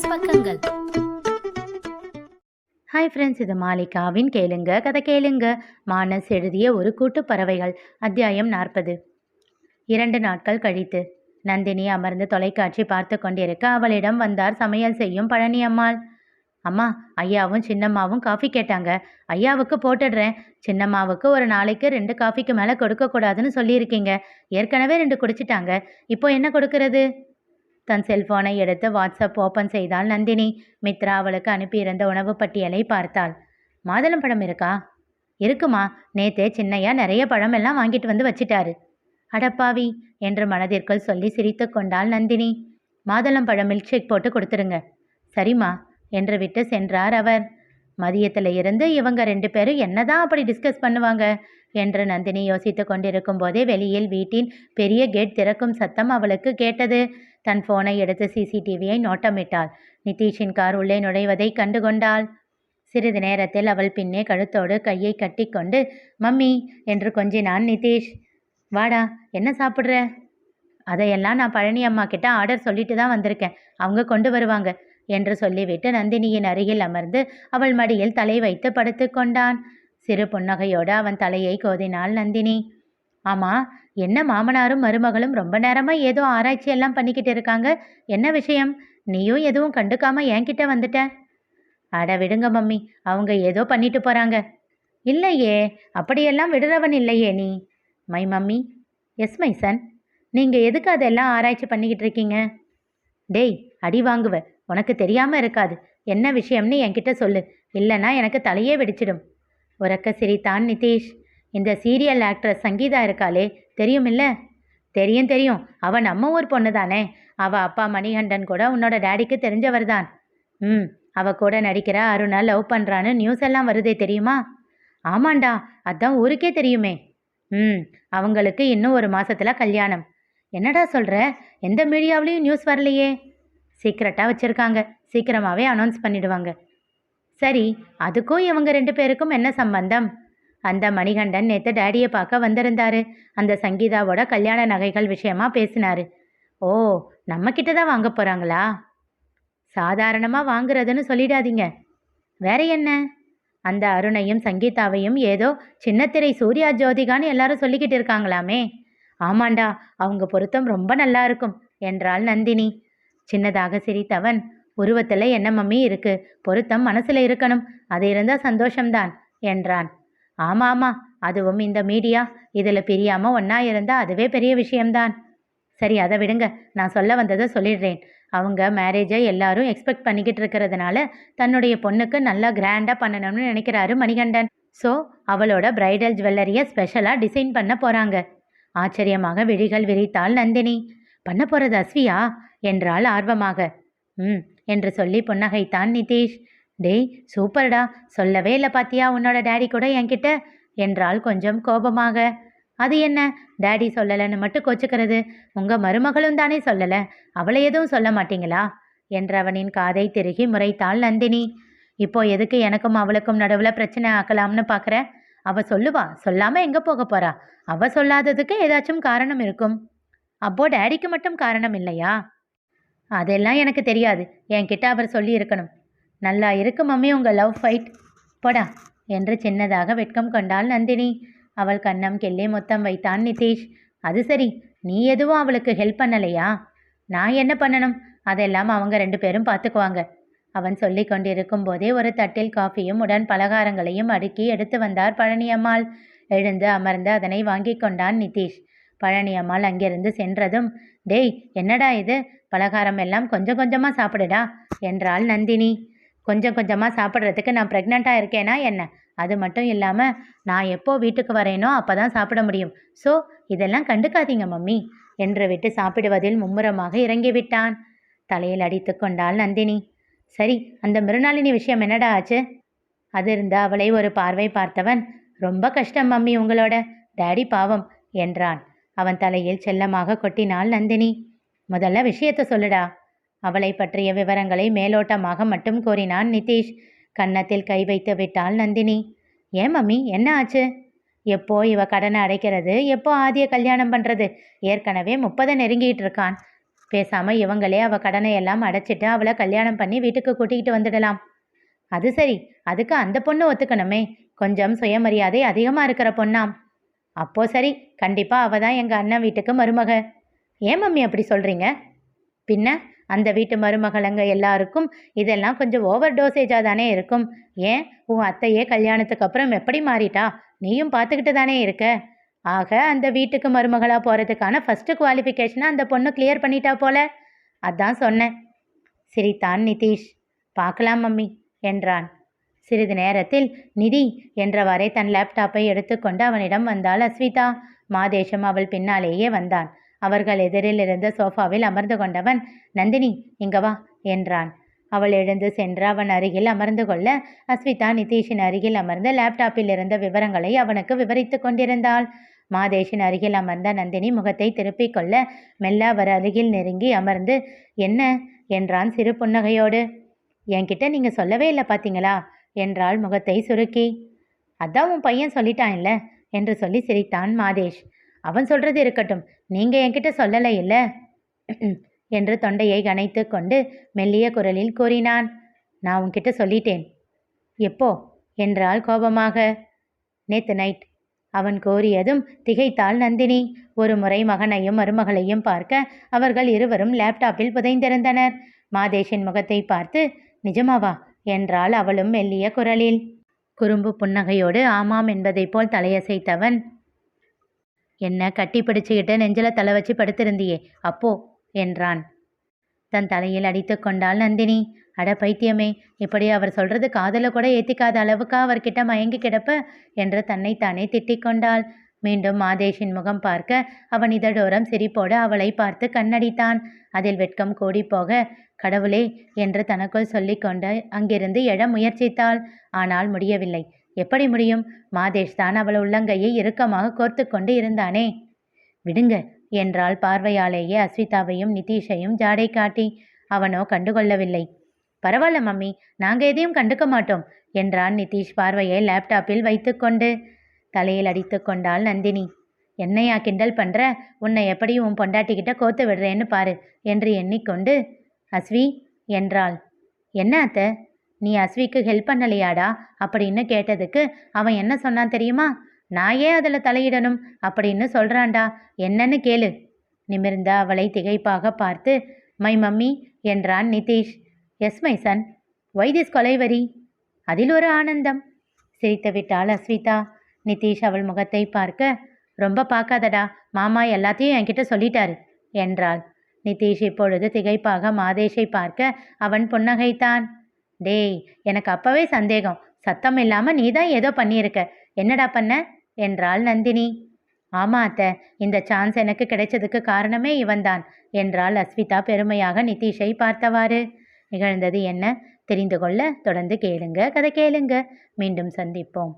Plus பக்கங்கள். Hi friends இது மாலிகாவின் கேளுங்க கதை கேளுங்க. மானஸ் எழுதிய ஒரு கூட்டு பறவைகள் அத்தியாயம் நாற்பது. இரண்டு நாட்கள் கழித்து நந்தினி அமர்ந்து தொலைக்காட்சி பார்த்து கொண்டிருக்க அவளிடம் வந்தார் சமையல் செய்யும் பழனி அம்மாள். அம்மா ஐயாவும் சின்னம்மாவும் காஃபி கேட்டாங்க. ஐயாவுக்கு போட்டுடுறேன். சின்னம்மாவுக்கு ஒரு நாளைக்கு ரெண்டு காஃபிக்கு மேலே கொடுக்கக்கூடாதுன்னு சொல்லியிருக்கீங்க. ஏற்கனவே ரெண்டு குடிச்சிட்டாங்க. இப்போ என்ன கொடுக்கறது? தன் செல்போனை எடுத்து வாட்ஸ்அப் ஓப்பன் செய்தால் நந்தினி. மித்ரா அவளுக்கு அனுப்பியிருந்த உணவு பட்டியலை பார்த்தாள். மாதுளம் பழம் இருக்கா? இருக்குமா. நேத்தே சின்னையா நிறைய பழம் எல்லாம் வாங்கிட்டு வந்து வச்சிட்டாரு. அடப்பாவி என்று மனதிற்குள் சொல்லி சிரித்து கொண்டாள் நந்தினி. மாதுளம் பழம் மில்க் ஷேக் போட்டு கொடுத்துருங்க. சரிம்மா என்று விட்டு சென்றார் அவர். மதியத்தில் இருந்து இவங்க ரெண்டு பேரும் என்னதான் அப்படி டிஸ்கஸ் பண்ணுவாங்க? என்று நந்தினி யோசித்து கொண்டிருக்கும் போதே வெளியில் வீட்டின் பெரிய கேட் திறக்கும் சத்தம் அவளுக்கு கேட்டது. தன் போனை எடுத்து சிசிடிவியை நோட்டமிட்டாள். நிதிஷின் கார் உள்ளே நுழைவதை கண்டுகொண்டாள். சிறிது நேரத்தில் அவள் பின்னே கழுத்தோடு கையை கட்டிக்கொண்டு மம்மி என்று கொஞ்சினான் நிதிஷ். வாடா என்ன சாப்பிட்ற? அதையெல்லாம் நான் பழனி அம்மா கிட்ட ஆர்டர் சொல்லிட்டு தான் வந்திருக்கேன். அவங்க கொண்டு வருவாங்க என்று சொல்லிவிட்டு நந்தினியின் அருகில் அமர்ந்து அவள் மடியில் தலை வைத்து படுத்து கொண்டான். சிறு புன்னகையோடு அவன் தலையை கோதினாள் நந்தினி. ஆமா என்ன மாமனாரும் மருமகளும் ரொம்ப நேரமா ஏதோ ஆராய்ச்சி எல்லாம் பண்ணிக்கிட்டு இருக்காங்க? என்ன விஷயம்? நீயும் எதுவும் கண்டுக்காம என்கிட்ட வந்துட்ட? அட விடுங்க மம்மி அவங்க ஏதோ பண்ணிட்டு போறாங்க. இல்லையே அப்படியெல்லாம் விடுறவன் இல்லையே நீ. My mummy yes my son நீங்க எதுக்கு அதெல்லாம் ஆராய்ச்சி பண்ணிக்கிட்டு இருக்கீங்க? டேய் அடி வாங்குவ உனக்கு தெரியாம இருக்காது. என்ன விஷயம்னு என்கிட்ட சொல்லு இல்லைன்னா எனக்கு தலையே வெடிச்சிடும். உறக்க சிரித்தான் நிதிஷ். இந்த சீரியல் ஆக்ட்ரஸ் சங்கீதா இருக்காளே தெரியுமில்ல? தெரியும் தெரியும். அவன் நம்ம ஊர் பொண்ணு தானே. அவள் அப்பா மணிகண்டன் கூட உன்னோட டேடிக்கு தெரிஞ்சவர் தான். ம் அவள் கூட நடிக்கிற அருணா லவ் பண்ணுறான்னு நியூஸ் எல்லாம் வருதே தெரியுமா? ஆமாண்டா அதான் ஊருக்கே தெரியுமே. ம் அவங்களுக்கு இன்னும் ஒரு மாசத்துல கல்யாணம். என்னடா சொல்கிற எந்த மீடியாவிலையும் நியூஸ் வரலையே. சீக்கிரட்டாக வச்சுருக்காங்க. சீக்கிரமாகவே அனௌன்ஸ் பண்ணிடுவாங்க. சரி அதுக்கும் இவங்க ரெண்டு பேருக்கும் என்ன சம்பந்தம்? அந்த மணிகண்டன் நேற்று டேடியை பார்க்க வந்திருந்தாரு. அந்த சங்கீதாவோட கல்யாண நகைகள் விஷயமா பேசினாரு. ஓ நம்ம தான் வாங்க போகிறாங்களா சாதாரணமாக வாங்குறதுன்னு சொல்லிடாதீங்க. வேற என்ன? அந்த அருணையும் சங்கீதாவையும் ஏதோ சின்னத்திரை சூர்யா ஜோதிகான்னு எல்லாரும் சொல்லிக்கிட்டு இருக்காங்களாமே. ஆமாண்டா அவங்க பொருத்தம் ரொம்ப நல்லா இருக்கும் என்றாள் நந்தினி. சின்னதாக சிரித்தவன் உருவத்தில் என்ன மம்மி இருக்கு? பொருத்தம் மனசில் இருக்கணும். அது இருந்தால் சந்தோஷம்தான் என்றான். ஆமா ஆமா. அதுவும் இந்த மீடியா. இதில் பிரியாமல் ஒன்றா இருந்தால் அதுவே பெரிய விஷயம்தான். சரி அதை விடுங்க. நான் சொல்ல வந்ததை சொல்லிடுறேன். அவங்க மேரேஜை எல்லாரும் எக்ஸ்பெக்ட் பண்ணிக்கிட்டு இருக்கிறதுனால தன்னுடைய பொண்ணுக்கு நல்லா கிராண்டாக பண்ணணும்னு நினைக்கிறாரு மணிகண்டன். ஸோ அவளோட பிரைடல் ஜுவல்லரியை ஸ்பெஷலாக டிசைன் பண்ண போகிறாங்க ஆச்சரியமாக விழிகள் விரித்தாள் நந்தினி. பண்ண போகிறது அஸ்வியா? என்றாள் ஆர்வமாக. ம் என்று சொல்லி புன்னகைத்தான் நிதிஷ். டேய் சூப்பர்டா. சொல்லவே இல்லை பாத்தியா உன்னோட டேடி கூட என்கிட்ட? என்றால் கொஞ்சம் கோபமாக. அது என்ன? டேடி சொல்லலைன்னு மட்டும் கோச்சுக்கிறது. உங்க மருமகளும் தானே சொல்லலை. அவளை எதுவும் சொல்ல மாட்டீங்களா? என்றவனின் காதை திருகி முறைத்தாள் நந்தினி. இப்போ எதுக்கு எனக்கும் அவளுக்கும் நடுவில் பிரச்சனை ஆக்கலாம்னு பார்க்குற அவ சொல்லுவா சொல்லாம எங்க போக போறா? அவ சொல்லாததுக்கு ஏதாச்சும் காரணம் இருக்கும். அப்போ டேடிக்கு மட்டும் காரணம் இல்லையா? அதெல்லாம் எனக்கு தெரியாது. என்கிட்ட அவர் சொல்லி இருக்கணும் நல்லா இருக்கு மம்மி உங்கள் லவ் ஃபைட் போடா என்று சின்னதாக வெட்கம் கொண்டாள் நந்தினி. அவள் கண்ணம் கெல்லே மொத்தம் வைத்தான் நிதேஷ். அது சரி நீ எதுவும் அவளுக்கு ஹெல்ப் பண்ணலையா? நான் என்ன பண்ணணும்? அதெல்லாம் அவங்க ரெண்டு பேரும் பார்த்துக்குவாங்க. அவன் சொல்லி கொண்டிருக்கும் போதே ஒரு தட்டில் காஃபியும் உடன் பலகாரங்களையும் அடுக்கி எடுத்து வந்தார் பழனியம்மாள் எழுந்து அமர்ந்து அதனை வாங்கி கொண்டான் நிதீஷ். பழனியம்மாள் அங்கிருந்து சென்றதும் டேய் என்னடா இது? பலகாரம் எல்லாம் கொஞ்சம் கொஞ்சமாக சாப்பிடுடா என்றாள் நந்தினி. கொஞ்சம் கொஞ்சமாக சாப்பிட்றதுக்கு நான் ப்ரெக்னெண்ட்டாக இருக்கேனா என்ன? அது மட்டும் இல்லாமல் நான் எப்போ வீட்டுக்கு வரேனோ அப்போ தான் சாப்பிட முடியும். ஸோ இதெல்லாம் கண்டுக்காதீங்க மம்மி. என்று விட்டு சாப்பிடுவதில் மும்முரமாக இறங்கிவிட்டான். தலையில் அடித்து கொண்டாள் நந்தினி. சரி அந்த மிருணாளினி விஷயம் என்னடா ஆச்சு? அது இருந்த அவளை ஒரு பார்வை பார்த்தவன் ரொம்ப கஷ்டம் மம்மி உங்களோட. டேடி பாவம் என்றான். அவன் தலையில் செல்லமாக கொட்டினாள் நந்தினி. முதல்ல விஷயத்த சொல்லுடா. அவளை பற்றிய விவரங்களை மேலோட்டமாக மட்டும் கூறினான் நிதிஷ். கன்னத்தில் கை வைத்து விட்டாள் நந்தினி. ஏன் மம்மி என்ன ஆச்சு? எப்போ இவ கடனை அடைக்கிறது? எப்போ ஆதிய கல்யாணம் பண்ணுறது ஏற்கனவே முப்பதை நெருங்கிட்டு இருக்கான். பேசாம இவங்களே அவ கடனை எல்லாம் அடைச்சிட்டு அவளை கல்யாணம் பண்ணி வீட்டுக்கு கூட்டிகிட்டு வந்துடலாம். அது சரி அதுக்கு அந்த பொண்ணு ஒத்துக்கணுமே. கொஞ்சம் சுயமரியாதை அதிகமாக இருக்கிற பொண்ணாம். அப்போ சரி கண்டிப்பாக அவ தான் எங்கள் அண்ணன் வீட்டுக்கு மருமக. ஏன் மம்மி அப்படி சொல்கிறீங்க பின்ன? அந்த வீட்டு மருமகளங்க எல்லாருக்கும் இதெல்லாம் கொஞ்சம் ஓவர் டோசேஜாக தானே இருக்கும். ஏன்? உன் அத்தையே கல்யாணத்துக்கு அப்புறம் எப்படி மாறிட்டா? நீயும் பார்த்துக்கிட்டு தானே இருக்க. ஆக அந்த வீட்டுக்கு மருமகளாக போகிறதுக்கான ஃபஸ்ட்டு குவாலிஃபிகேஷனை அந்த பொண்ணு கிளியர் பண்ணிட்டா போல. அதான் சொன்னேன். சிரித்தான் நிதிஷ். பார்க்கலாம் மம்மி என்றான். சிறிது நேரத்தில் நிதி என்றவாறே தன் லேப்டாப்பை எடுத்துக்கொண்டு அவனிடம் வந்தாள் அஸ்விதா. மாதேஷம் அவள் பின்னாலேயே வந்தான். அவர்கள் எதிரில் இருந்த சோஃபாவில் அமர்ந்து கொண்டவன் நந்தினி இங்க வா என்றான். அவள் எழுந்து சென்று அவன் அருகில் அமர்ந்து கொள்ள அஸ்விதா நிதிஷின் அருகில் அமர்ந்து லேப்டாப்பில் இருந்த விவரங்களை அவனுக்கு விவரித்து கொண்டிருந்தாள். மாதேஷின் அருகில் அமர்ந்த நந்தினி முகத்தை திருப்பிக் கொள்ள மெல்ல அவர் அருகில் நெருங்கி அமர்ந்து என்ன? என்றான் சிறு புன்னகையோடு. என்கிட்ட நீங்க சொல்லவே இல்லை பார்த்தீங்களா என்றாள் முகத்தை சுருக்கி. அதான் உன் பையன் சொல்லிட்டான் இல்ல என்று சொல்லி சிரித்தான் மாதேஷ். அவன் சொல்றது இருக்கட்டும். நீங்க என்கிட்ட சொல்லலை இல்ல என்று தொண்டையை கனைத்து கொண்டு மெல்லிய குரலில் கூறினான். நான் உன்கிட்ட சொல்லிட்டேன். எப்போ? என்றால் கோபமாக. நேத்து நைட். அவன் கோரியதும் திகைத்தாள் நந்தினி. ஒரு முறை மகனையும் மருமகளையும் பார்க்க அவர்கள் இருவரும் லேப்டாப்பில் புதைந்திருந்தனர். மாதேஷின் முகத்தை பார்த்து நிஜமாவா? என்றாள் அவளும் மெல்லிய குரலில். குறும்பு புன்னகையோடு ஆமாம் என்பதைப் போல் தலையசைத்தவன் என்ன கட்டி பிடிச்சுக்கிட்டு நெஞ்சில தலை வச்சு படுத்திருந்தியே அப்போ என்றான். தன் தலையில் அடித்து கொண்டாள் நந்தினி. அட பைத்தியமே இப்படி அவர் சொல்றது காதல கூட ஏத்திக்காத அளவுக்கு அவர்கிட்ட மயங்கி கிடப்ப? என்று தன்னைத்தானே திட்டிக் கொண்டாள். மீண்டும் மாதேஷின் முகம் பார்க்க அவன் இதழோரம் சிரிப்போடு அவளை பார்த்து கண்ணடித்தான். அதில் வெட்கம் கூடிப்போக கடவுளே என்று தனக்குள் சொல்லிக்கொண்டு அங்கிருந்து எழ முயற்சித்தாள். ஆனால் முடியவில்லை. எப்படி முடியும்? மாதேஷ் தான் அவள் உள்ளங்கையை இறுக்கமாக கோர்த்து கொண்டு இருந்தானே. விடுங்க என்றாள் பார்வையாலேயே அஸ்விதாவையும் நிதிஷையும் ஜாடை காட்டி. அவனோ கண்டுகொள்ளவில்லை. பரவாயில்ல மம்மி நாங்கள் எதையும் கண்டுக்க மாட்டோம் என்றான் நிதிஷ் பார்வையை லேப்டாப்பில் வைத்துக்கொண்டு தலையில் அடித்து கொண்டாள் நந்தினி. என்னையா கிண்டல் பண்ற? உன்னை எப்படி உன் பொண்டாட்டிக்கிட்ட கோத்து விடுறேன்னு பாரு என்று எண்ணிக்கொண்டு. அஸ்வி என்றாள். என்ன அத்தை? நீ அஸ்விக்கு ஹெல்ப் பண்ணலையாடா? அப்படின்னு கேட்டதுக்கு அவன் என்ன சொன்னான் தெரியுமா? நான் ஏன் அதில் தலையிடணும்? அப்படின்னு சொல்கிறான்டா என்னன்னு கேளு. நிமிர்ந்த அவளை திகைப்பாக பார்த்து மை மம்மி என்றான் Nitish. Yes my son why this கொலைவரி அதில் ஒரு ஆனந்தம். சிரித்து விட்டாள் அஸ்விதா. நிதீஷ் அவள் முகத்தை பார்க்க ரொம்ப பார்க்காதடா. மாமா எல்லாத்தையும் என்கிட்ட சொல்லிட்டாரு என்றாள். நிதிஷ் இப்பொழுது திகைப்பாக மாதேஷை பார்க்க அவன் புன்னகைத்தான். டேய் எனக்கு அப்பவே சந்தேகம். சத்தம் இல்லாமல் நீ தான் ஏதோ பண்ணியிருக்க. என்னடா பண்ண? என்றாள் நந்தினி. ஆமா அத்தை இந்த சான்ஸ் எனக்கு கிடைச்சதுக்கு காரணமே இவன்தான் என்றாள் அஸ்விதா பெருமையாக நிதிஷை பார்த்தவாறு. நிகழ்ந்தது என்ன? தெரிந்து கொள்ள தொடர்ந்து கேளுங்க கதை கேளுங்க. மீண்டும் சந்திப்போம்.